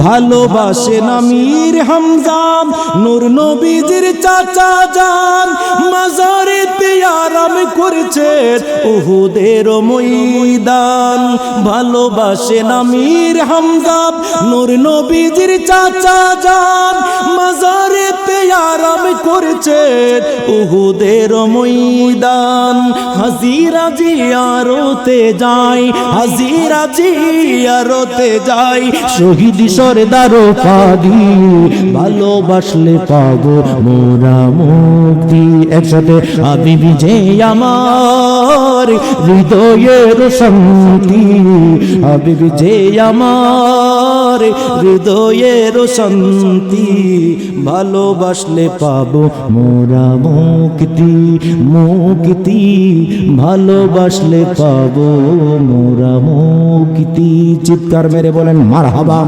ভালোবাসেন আমির হামজাম নূর নবীজির চাচা যান মাজারে আরাম করছেন উহুদের ময়দান। ভালোবাসেন আমির হামজাম নূর নবীজির চাচা যান করছেন উহুদের ময়দান। হাজিরা জিয়ারতে যাই হাজিরা জিয়ারতে যাই শহীদ সরদার পাগি, ভালোবাসলে পাবো মোরা মুক্তি। একসাথে আবিবি যে আমার হৃদয়ের শান্তি। আবিবি যে আমার হৃদয়ের শান্তি, ভালোবাসলে পাবো মোরা মুক্তি মুক্তি। ভালোবাসলে পাবো মোরা মুক্তি। চিৎকার মেরে বলেন মার হাবা